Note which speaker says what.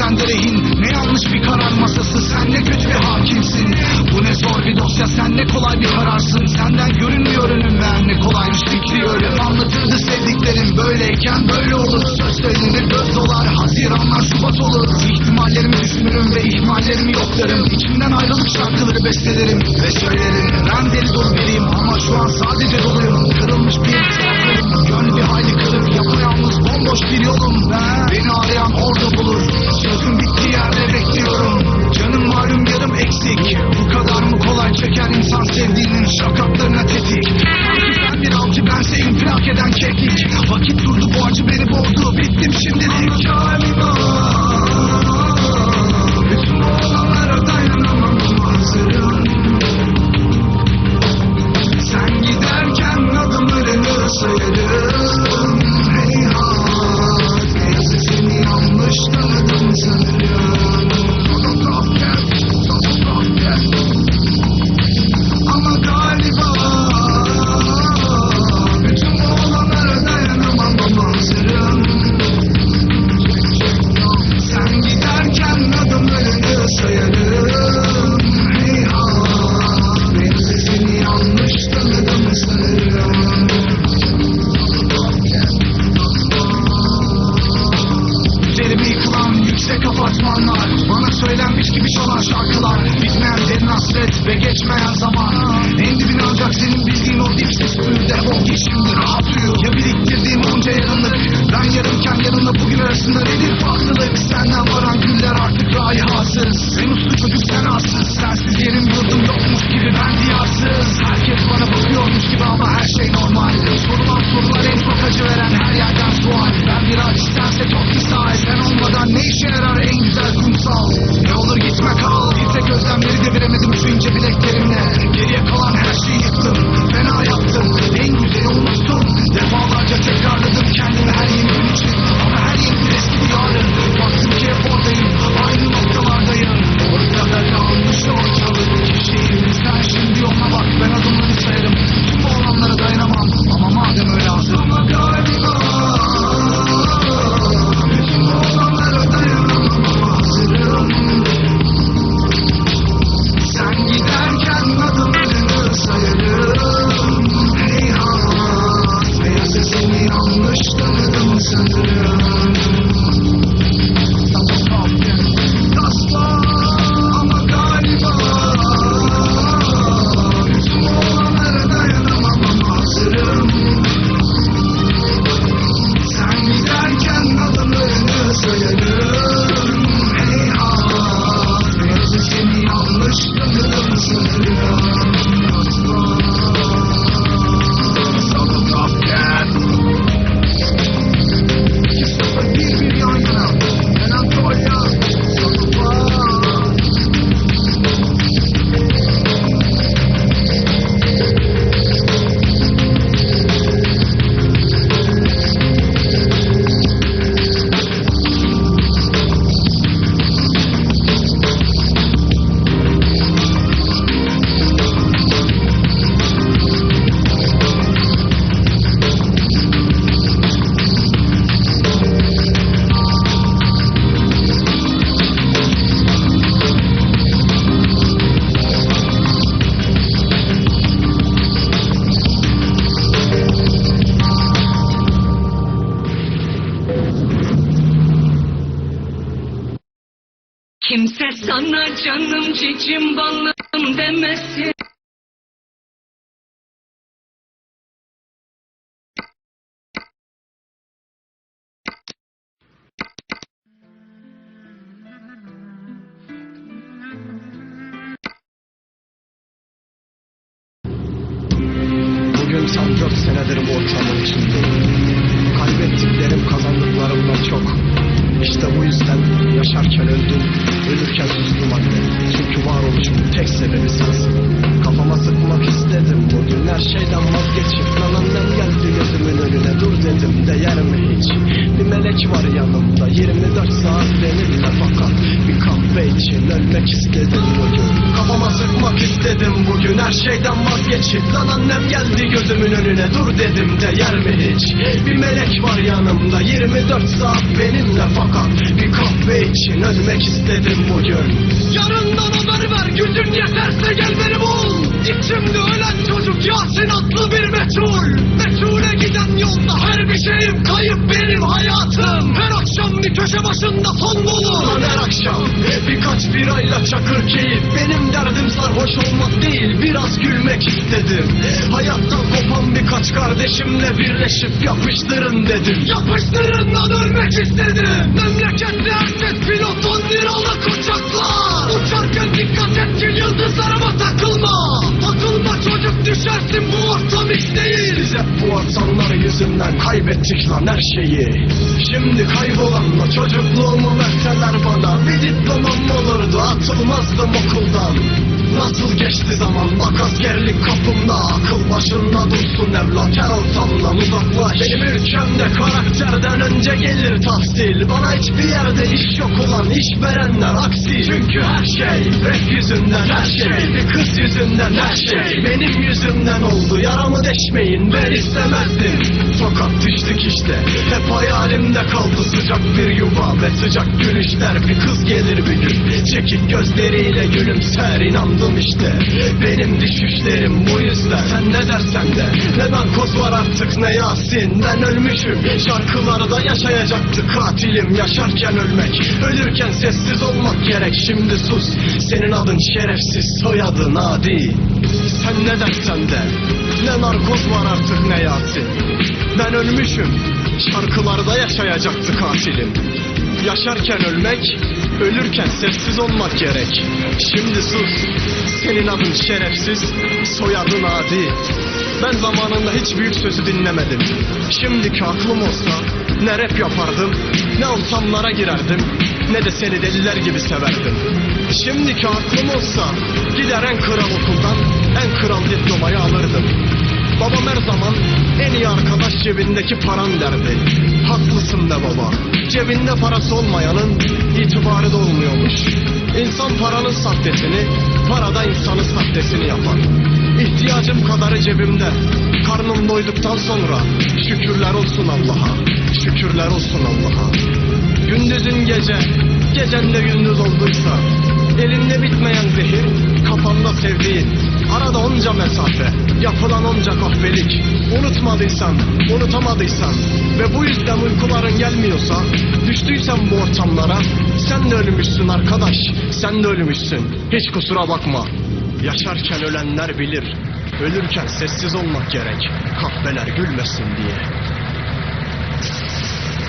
Speaker 1: şeyim sende rehin Ne yanlış bir karar masası Sen ne kötü bir hakimsin. Bu ne zor bir dosya Sen ne kolay bir kararsın. Senden görünmüyor önüm ver Ne kolaymış fikri ölüm Anlatırdı sevdiklerim Böyleyken böyle olur. Söz söylenir göz dolar. Haziranlar Şubat olur. İhtimallerimi düşünürüm ve ihmallerimi yoklarım İçimden ayrılık şarkıları bestelerim Ve söylerim çalan şarkılar. Bitmeyen derin hasret ve geçmeyen zaman. En dibine ancak senin bildiğin o dipsiz kuyu Defol git şimdi rahat uyu. Ya biriktirdiğim onca yarınlık Ben yarınken yarınla bugün arasında nedir farklılık? Senden varan güller artık rayihasız En uslu çocuk sen arsız Sensiz yerim yurdum yokmuş gibi ben diyarsız. Herkes bana bakıyormuş gibi ama her şey normal. Sorulan sorular en çok acı veren her yerden sual. Ben bir ağaç isterse çok misal Sen olmadan ne işe yarar en güzel kumsal
Speaker 2: canım cicim balım demesin.
Speaker 3: Bugün tam dört senedir bu ortamın içindeyim. İçin istedim bugün. Kafama sıkmak istedim bugün. Her şeyden vazgeçip Lan annem geldi gözümün önüne. Dur dedim de yer mi hiç? Bir melek var yanımda. 24 saat benimle fakat Bir kahve için ölmek istedim bugün. Yarından haber ver. Gücün yeterse gel beni bul. İçimde ölen çocuk Yasin adlı bir meçhul. Meçhule giden yolda her bir şeyim kayıp benim hayatım. Her akşam bir köşe başında son bulur birkaç birayla çakır keyif. Benim derdim sarhoş olmak değil biraz gülmek istedim. Hayattan kopan birkaç kardeşimle birleşip yapıştırın dedim. Yapıştırın lan ölmek istedim. Memlekette herkes pilot on liralık uçaklar. Uçarken dikkat et ki yıldızlarıma takılma. Takılma çocuk düşersin bu ortam hiç değil. Biz hep bu ortamlar yüzünden kaybettik lan her şeyi. Şimdi kaybolanla çocukluğumu olurdu atılmazdım okuldan Nasıl geçti zaman? Bak askerlik kapımda Akıl başında dursun evlat. Her ortamdan uzaklaş. Benim ülkemde karakterden önce gelir tahsil. Bana hiçbir yerde iş yok ulan işverenler aksi Çünkü her şey rap yüzünden her şey. Bir kız yüzünden her şey. Benim yüzümden oldu yaramı deşmeyin ben istemezdim. Fakat düştük işte hep hayalimde kaldı. Sıcak bir yuva Ve sıcak gülüşler. Bir kız gelir bir gün Çekik gözleriyle gülümser inandım işte. Benim düşüşlerim bu yüzden. Sen ne dersen de. Ne narkoz var artık ne Yasin? Ben ölmüşüm. Şarkılarda yaşayacaktı katilim. Yaşarken ölmek ölürken sessiz olmak gerek. Şimdi sus. Senin adın şerefsiz soyadın adi. Sen ne dersen de. Ne narkoz var artık ne Yasin? Ben ölmüşüm. Şarkılarda yaşayacaktı katilim Yaşarken ölmek, ölürken sessiz olmak gerek. Şimdi sus, senin adın şerefsiz, soyadın adi. Ben zamanında hiç büyük sözü dinlemedim. Şimdiki aklım olsa ne rap yapardım, ne ortamlara girerdim, ne de seni deliler gibi severdim. Şimdiki aklım olsa gider en kral okuldan en kral diplomayı alırdım. Babam her zaman en iyi arkadaş cebindeki paran derdi. Haklısın be baba. Cebinde parası olmayanın itibarı da olmuyormuş. İnsan paranın sahtesini, para da insanın sahtesini yapar. İhtiyacım kadarı cebimde. Karnım doyduktan sonra şükürler olsun Allah'a. Şükürler olsun Allah'a. Gündüzün gece, gecen de gündüz olduysa Elinde bitmeyen zehir, kafanda sevdiğin. Arada onca mesafe, yapılan onca kahvelik Unutmadıysan, unutamadıysan. Ve bu yüzden uykuların gelmiyorsa Düştüysen bu ortamlara Sen de ölmüşsün arkadaş, sen de ölmüşsün. Hiç kusura bakma. Yaşarken ölenler bilir. Ölürken sessiz olmak gerek. Kahveler gülmesin diye